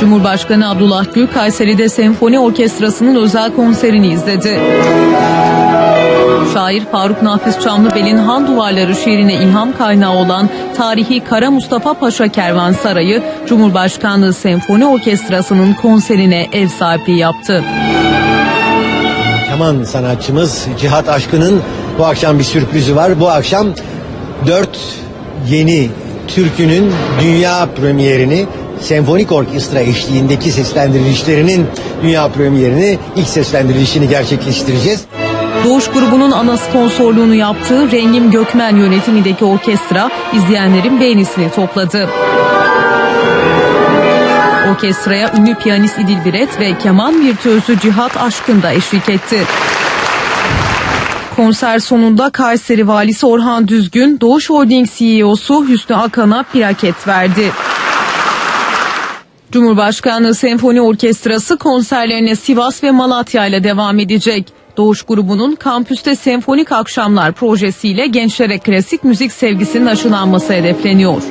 Cumhurbaşkanı Abdullah Gül Kayseri'de senfoni orkestrasının özel konserini izledi. Şair Faruk Nafiz Çamlıbel'in Han Duvarları şiirine ilham kaynağı olan tarihi Kara Mustafa Paşa Kervansarayı Cumhurbaşkanlığı Senfoni Orkestrası'nın konserine ev sahipliği yaptı. Keman sanatçımız Cihat Aşkı'nın bu akşam bir sürprizi var. Bu akşam dört yeni türkünün dünya premierini senfonik orkestra eşliğindeki seslendirilişlerinin dünya premierini ilk seslendirilişini gerçekleştireceğiz. Doğuş grubunun ana sponsorluğunu yaptığı Rengim Gökmen yönetimindeki orkestra izleyenlerin beğenisini topladı. Orkestraya ünlü piyanist İdil Biret ve keman virtüözü Cihat Aşkın da eşlik etti. Konser sonunda Kayseri Valisi Orhan Düzgün, Doğuş Holding CEO'su Hüsnü Akan'a plaket verdi. Cumhurbaşkanlığı Senfoni Orkestrası konserlerine Sivas ve Malatya ile devam edecek. Doğuş grubunun kampüste senfonik akşamlar projesiyle gençlere klasik müzik sevgisinin aşılanması hedefleniyor.